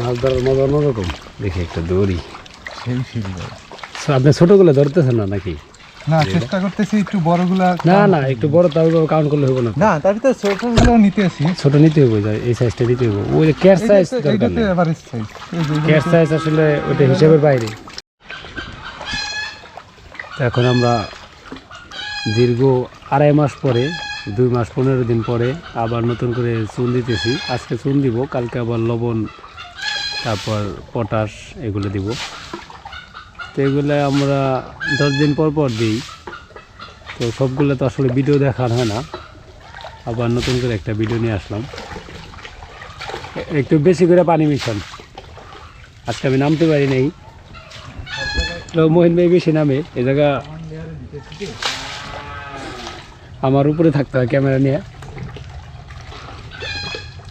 মাছ ধরার মজা অন্যরকম। দেখি একটা দড়ি। সেই ভাই আপনি ছোটগুলো ধরতেছেন না নাকি? না চেষ্টা করতেছি একটু বড়গুলা না না একটু বড় তাও কাউন্ট করলে হবে না না তার ভিতরে ছোটগুলো নিতে আসি। ছোট নিতে হবে এই সাইজটা নিতে হবে। ওই ক্যাট সাইজ এভারেজ সাইজ আসলে হিসেবের বাইরে। এখন আমরা দীর্ঘ আড়াই মাস পরে দুই মাস পনেরো দিন পরে আবার নতুন করে চুন দিতেছি। আজকে চুন দিব কালকে আবার লবণ তারপর পটাশ এগুলো দিব। তো এগুলো আমরা দশ দিন পর পর দিই। তো সবগুলো তো আসলে ভিডিও দেখার হয় না। আবার নতুন করে একটা ভিডিও নিয়ে আসলাম। একটু বেশি করে পানি মিশান। আজকে আমি নামতে পারি নাই। তো মোহিন ভাই বেশি নামে। এ জায়গা আমার উপরে থাকতে হয় ক্যামেরা নিয়ে।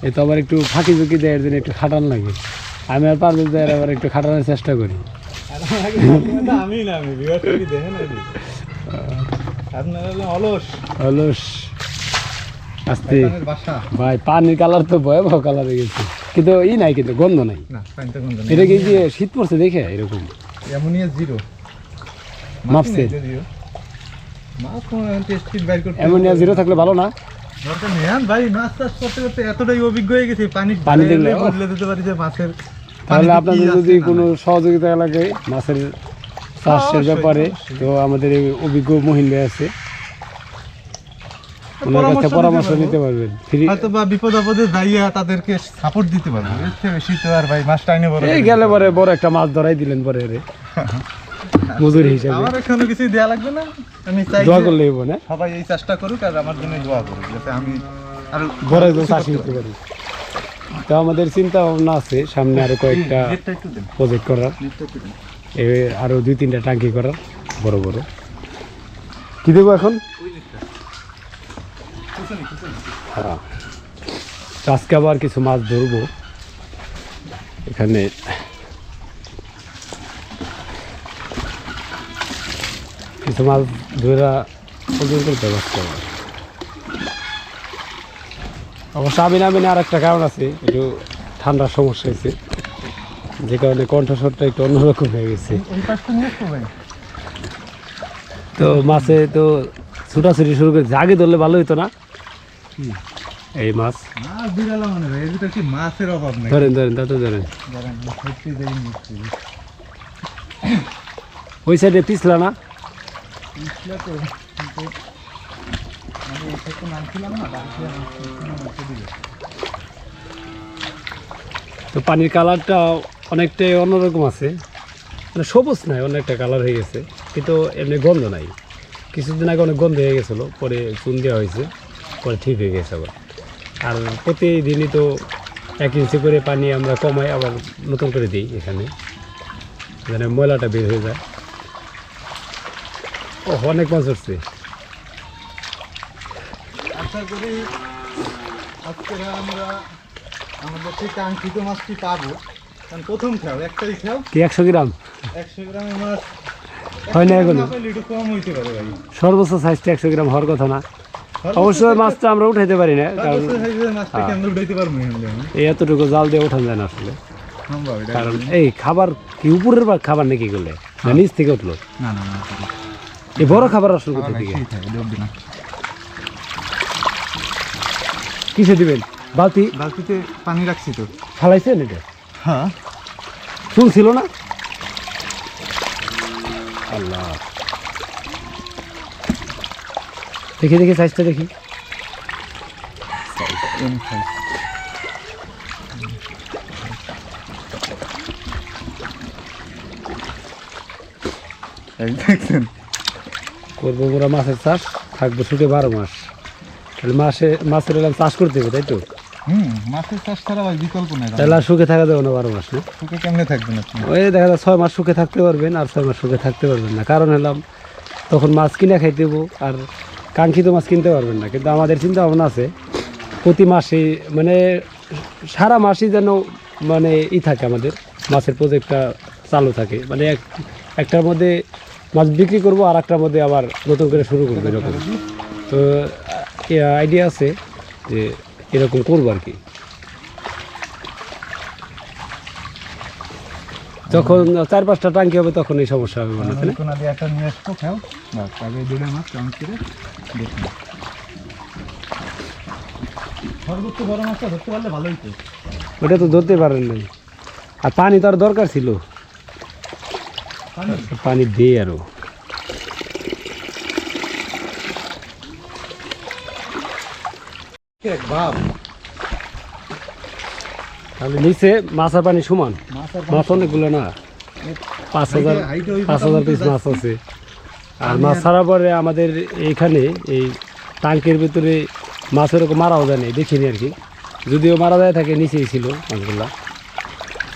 এ তো আবার একটু ফাঁকি ঝুঁকি দেওয়ার জন্য একটু খাটান লাগে। আমি আর পারবে দেওয়ার আবার একটু খাটানোর চেষ্টা করি। আমি না আমি দেখেন আপনার অলস। অলস আস্তে। ভাই পানির কালার তো ভয়াবহ কালার হয়ে গেছে। কিন্তু ই নাই কিন্তু গন্ধ নাই। এটা কি যে শীত পড়ছে দেখে এরকম। Ammonia zero. মাপছে। অ্যামোনিয়া থাকলে ভালো না? ভাই মাছ চাষ করতে করতে এতটাই অভিজ্ঞ হয়ে গেছি পানি পানি দেখলে, বদলে দিতে পারি যে মাছের তাহলে আপনাদের যদি কোনো সহযোগিতা লাগে মাছের চাষের ব্যাপারে তো আমাদের অভিজ্ঞ মহিন ভাই আছে ওনার পরামর্শ কাছে পরামর্শ নিতে পারবেন। হয়তো বা বিপদ আপদে যাইয়া তাদেরকে সাপোর্ট দিতে পারব। বেশি তো আর ভাই মাছ টাইনে বড় এই গেলে পরে বড় একটা মাছ ধরাই দিলেন পরে রে। মজুরি হিসাবে। আমার এখানে কিছু দেয়া লাগবে না? আমি চাই দোয়া করলে হইব না? সবাই এই চেষ্টা করুক আর আমার জন্য দোয়া করুক যাতে আমি আর বড় একজন চাষি হতে পারি। তো আমাদের চিন্তা ভাবনা আছে সামনে আরও কয়েকটা প্রজেক্ট করার। নেটটা এ আরও দুই তিনটা টাঙ্কি করার বড় বড়। কি দেবো এখন? হ্যাঁ। আজকে আবার কিছু মাছ ধরবো। এখানে কিছু মাছ ধরা ওজন করতে পারছে আবার অবশ্য আমি নামে আর একটা কারণ আছে একটু ঠান্ডার সমস্যা হয়েছে। যে কারণে কণ্ঠস্বরটা একটু অন্যরকম হয়ে গেছে। তো মাছে তো ছুটাছুটি শুরু করে আগে ধরলে ভালো হতো না। এই মাছ। ধরেন ধরেন তাতে ধরেন। ধরেন। ওই সাইডে পিছলা না? তো, আমি এসে তো নামছিলাম না। তো পানির কালারটা অনেকটাই অন্যরকম আছে। মানে সবুজ নাই, অনেকটা কালার হয়ে গেছে, কিন্তু এমনি গন্ধ নাই। কিছুদিন আগে অনেক গন্ধ হয়ে গেছিল, পরে চুন দেওয়া হয়েছে, পরে ঠিক হয়ে গেছে আবার। আর প্রতিদিনই তো এক ইঞ্চি করে পানি আমরা কমাই, আবার নতুন করে দিই এখানে। যেন ময়লাটা বের হয়ে যায়। ও অনেক মাছ উঠছে আশা করি আজকে আমরা আমাদের সেই কাঙ্ক্ষিত মাছটি পাবো। কারণ প্রথম খাও একটাই খাও। কি একশো গ্রাম? একশো গ্রামের মাছ হয় না গ্রাম কম হইতে পারে ভাই। সর্বোচ্চ সাইজটা একশো গ্রাম হওয়ার কথা না। অবশ্যই মাছটা আমরা উঠাইতে পারি না কারণ হ্যাঁ? এতটুকু জাল দিয়ে ওঠানো যায় না আসলে। কারণ এই খাবার কি উপরের খাবার নাকি করলে না নিচ থেকে উঠল। না না বড় খাবার আসলে কোথা খাওয়া থেকে নাই, সেই থাকে, ডুববে না। কিসে দিবেন? বালতি? বালতিতে পানি রাখছি তো। ফালাইছেন এটা? হ্যাঁ। চুল ছিল না? আল্লাহ। দেখি দেখি সাইজটা দেখি। দেখছেন করব পুরো মাছের চাষ থাকব ছুটে বারো মাস। মাসে মাছের এলাম চাষ করতে হবে তাই তো? হুম মাছের চাষ ছাড়া ভাই বিকল্প নেই তাহলে। সুখে থাকা যাবে না বারো মাস না? সুখে কেমনে থাকবেন আপনি? ওই দেখা যায় ছয় মাস সুখে থাকতে পারবেন আর ছয় মাস সুখে থাকতে পারবেন না। কারণ হলাম তখন মাছ কিনে খাইতে হব আর কাঙ্ক্ষিত মাছ কিনতে পারবেন না। কিন্তু আমাদের চিন্তা ভাবনা আছে প্রতি মাসে মানে সারা মাসই যেন মানে ই থাকে আমাদের মাছের প্রজেক্টটা চালু থাকে। মানে এক একটার মধ্যে মাছ বিক্রি করব আর একটার মধ্যে আবার নতুন করে শুরু করব এরকম। তো আইডিয়া আছে যে এরকম করব আর কি। যখন চার পাঁচটা টাঙ্কি হবে তখন এই সমস্যা হবে মনে হয় তাই না? কোনা দিয়ে একটা নিয়ে আসব খেও। বাস দুটো মাছ চাষ সর্বোচ্চ বড় মাছটা ধরতে পারলে ভালোই তো। ওটা তো ধরতে পারেন নাই। আর পানি তো আর দরকার ছিল। পানি? পানি দিয়ে আরও। ভাব তাহলে নিচে মাছের পানি সমান। মাছ অনেকগুলো না? পাঁচ হাজার পাঁচ হাজার পিস মাছ আছে। আর মাছ ছাড়া পরে আমাদের এইখানে এই টাঙ্কের ভিতরে মাছ এরকম মারাও যায় নাই দেখিনি আর কি। যদিও মারা যায় থাকে নিচেই ছিল মাছগুলা।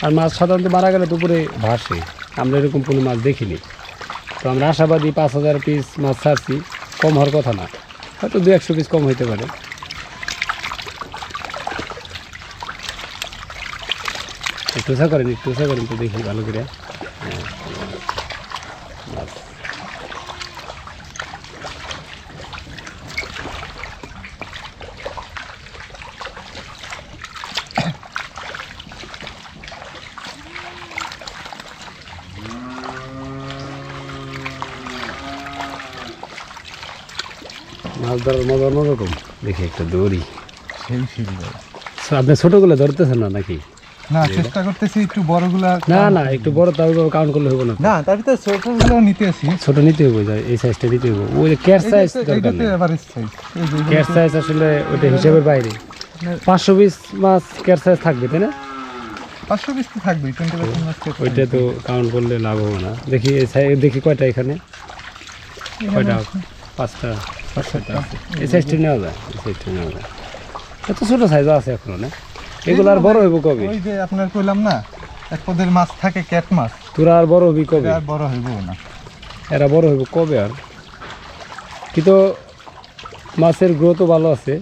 আর মাছ সাধারণত মারা গেলে দুপুরে ভাসে। আমরা এরকম কোনো মাছ দেখিনি। তো আমরা আশাবাদী পাঁচ হাজার পিস মাছ ছাড়ছি। কম হওয়ার কথা না। হয়তো দু একশো পিস কম হইতে পারে। একটু উঁচা করেন একটু উঁচা করেন তো দেখি ভালো করে। মাছ ধরার মজা অন্যরকম। দেখি একটা দড়ি। আপনি ছোটগুলো ধরতেছেন না নাকি? না চেষ্টা করতেছি একটু বড়গুলা না না একটু বড় তাও কাউন্ট করলে হবে না। না তার ভিতরে ছোটগুলো নিতে আসি। ছোট নিতে হবে যায় এই সাইজটা নিতে হবে ওই ক্যাট সাইজ দরকার নেই। এভারেজ সাইজ এই সাইজ আসলে ওইটা হিসেবের বাইরে। পাঁচশো পিস মাছ ক্যাট সাইজ থাকবে তাই না? পাঁচশো পিস তো থাকবেই টোয়েন্টি পার্সেন্ট মাছ ওইটা তো কাউন্ট করলে লাভ হবে না। দেখি এই সাইজ দেখি কয়টা এখানে? কয়টা? পাঁচটা। পাঁচটা এই সাইজটা নেওয়া যায় এই সাইজটা নেওয়া যায়। এত ছোটো সাইজও আছে এখনও না? এগুলো আর বড় হইব কবে? ওই যে আপনার কইলাম না এক পদের মাছ থাকে ক্যাট মাছ। তোরা আর বড় হবি কবে? আর বড় হইব না। এরা বড় হইব কবে আর? কিন্তু মাছের গ্রোথও ভালো আছে।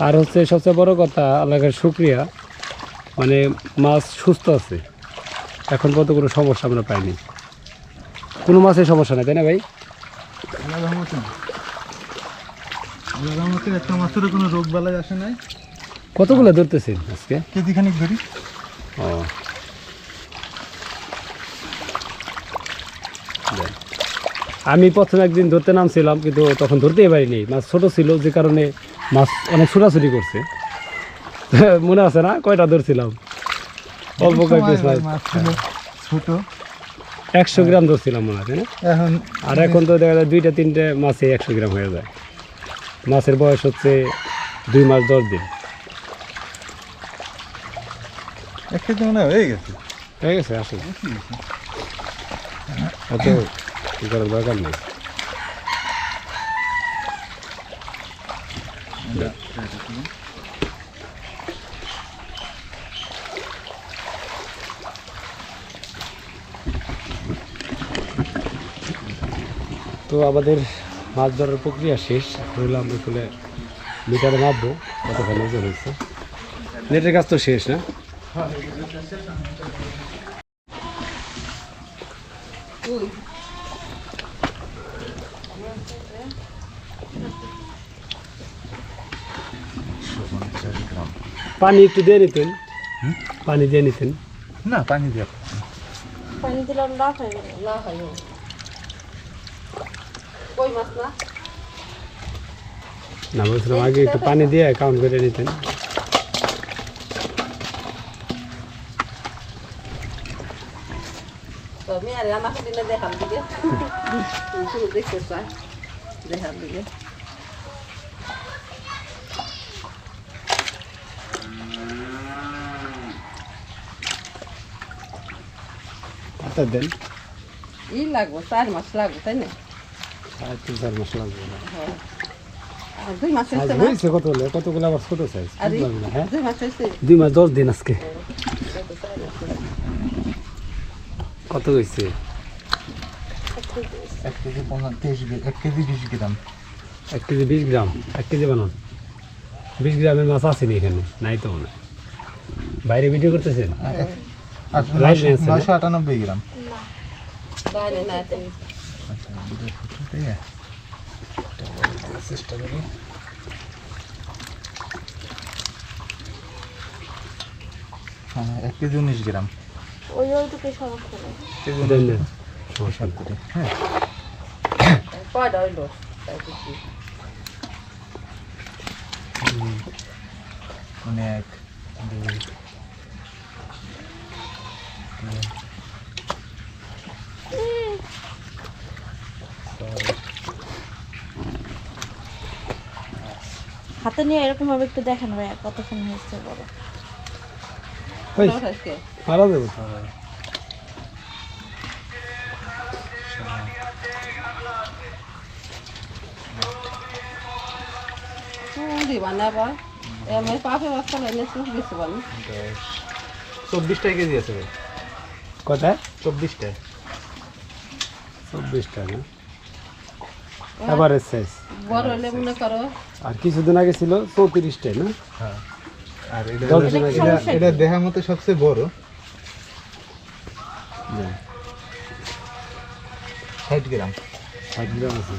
আর হচ্ছে সবচেয়ে বড় কথা আল্লাহের শুক্রিয়া। মানে মাছ সুস্থ আছে। এখন পর্যন্ত কোনো সমস্যা আমরা পাইনি। কোনো মাছের সমস্যা নেই তাই না ভাই? আল্লাহ রহমতে। আল্লাহ রহমতে একটা মাছেরও কোনো রোগ বালাই আসে নাই। কতগুলো ধরতেছেন আজকে? কেজি খানিক ধরি। ও। আমি প্রথম একদিন ধরতে নামছিলাম কিন্তু তখন ধরতেই পারিনি। মাছ ছোট ছিল যে কারণে মাছ অনেক ছোটাছুটি করছে। মনে আছে না? কয়টা ধরছিলাম? অল্প কয়েক ছিল ছোট। একশো গ্রাম ধরছিলাম মনে আছে না? এখন আর এখন তো দেখা যায় দুইটা তিনটে মাছে একশো গ্রাম হয়ে যায়। মাছের বয়স হচ্ছে দুই মাস দশ দিন। এক কেজি মনে হয় গেছে। হয়ে গেছে আসলে অত ই করার দরকার নেই। তো আমাদের মাছ ধরার প্রক্রিয়া শেষ। রইলাম এখানে মিটারে মাপবো কতখানি হয়েছে। নেটের কাজ তো শেষ না? পানি একটু দিয়ে নিতেন। পানি দিয়ে নিতেন। না পানি দিয়ে। পানি দিলে লাভ হয়ে গেল লাভ কই মাছ না? না বলছিলাম আগে একটু পানি দিয়ে কাউন্ট করে নিতেন। আমি আর আমাকে দিলে দেখাম দিকে। দেখতে চাই দেখাম দিকে। আচ্ছা দেন। ই লাগবো চার মাস লাগবো তাই না? চার মাস লাগবে। আর দুই মাস হয়েছে না? কতগুলো আবার ছোট সাইজ হ্যাঁ? দুই মাস দশ দিন আজকে। কত হয়েছে এক কেজি তেইশ এক কেজি বিশ গ্রাম। এক কেজি বিশ গ্রাম? এক কেজি বানান। বিশ গ্রামের মাছ আসেনি এখানে নাই তো মনে হয়। বাইরে ভিডিও করতেছেন? আর Right নয়শো আটানব্বই গ্রাম। চেষ্টা করি হ্যাঁ এক কেজি উনিশ গ্রাম। ওই ওইটুকু সমস্যা নেই। দেন না। হ্যাঁ। কয়টা হইল দুই হাতে নিয়ে এরকম ভাবে একটু দেখেন ভাইয়া কতক্ষণ হয়েছে বড় পারা দেবো। কেজি আছে কোথায় চব্বিশটায়। চব্বিশটা না? আবার শেষ বড় হলে মনে করো আর কিছুদিন আগে ছিল চৌত্রিশটাই না? হ্যাঁ। আর এটা দেখার মতো সবচেয়ে বড়। ষাট গ্রাম। ষাট গ্রাম আছে।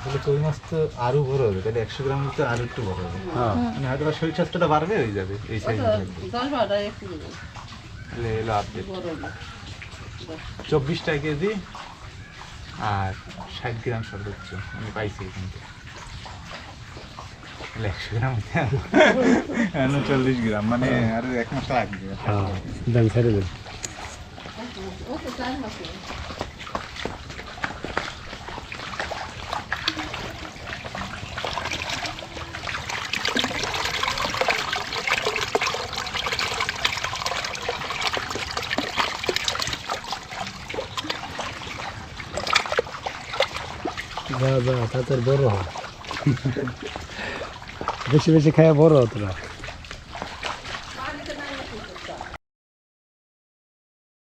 তাহলে কই মাছ তো আরও বড় হবে তাহলে একশো গ্রাম তো আরও একটু বড় হবে। হ্যাঁ। মানে হয়তো বা শরীর স্বাস্থ্যটা বাড়বে হয়ে যাবে এই সাইজ তাহলে এলো আপডেট চব্বিশটা কেজি আর ষাট গ্রাম সর্বোচ্চ আমি পাইছি এখান থেকে। একশো গ্রাম চল্লিশ গ্রাম মানে আরও এক মাস লাগবে হ্যাঁ দেন ছেড়ে দেন ও তো চার মাসে যা যা তাদের বড় হয় বেশি বেশি খায় বড় হতো না